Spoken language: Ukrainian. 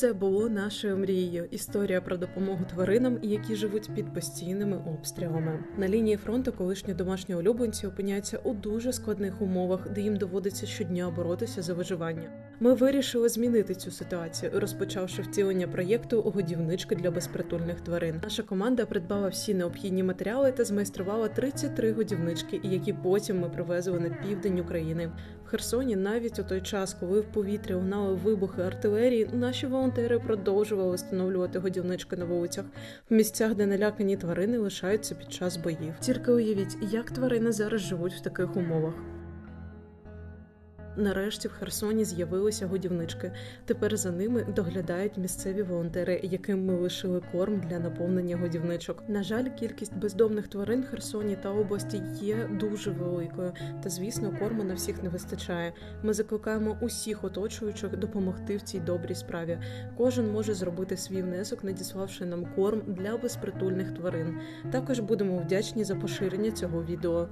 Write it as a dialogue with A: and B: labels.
A: Це було нашою мрією. Історія про допомогу тваринам, які живуть під постійними обстрілами. На лінії фронту колишні домашні улюбленці опиняються у дуже складних умовах, де їм доводиться щодня боротися за виживання. Ми вирішили змінити цю ситуацію, розпочавши втілення проєкту годівнички для безпритульних тварин. Наша команда придбала всі необхідні матеріали та змайструвала 33 годівнички, які потім ми привезли на південь України. В Херсоні навіть у той час, коли в повітрі лунали вибухи артилерії, наші волонтери продовжували встановлювати годівнички на вулицях в місцях, де налякані тварини лишаються під час боїв. Тільки уявіть, як тварини зараз живуть в таких умовах. Нарешті в Херсоні з'явилися годівнички. Тепер за ними доглядають місцеві волонтери, яким ми лишили корм для наповнення годівничок. На жаль, кількість бездомних тварин в Херсоні та області є дуже великою, та звісно, корму на всіх не вистачає. Ми закликаємо усіх оточуючих допомогти в цій добрій справі. Кожен може зробити свій внесок, надіславши нам корм для безпритульних тварин. Також будемо вдячні за поширення цього відео.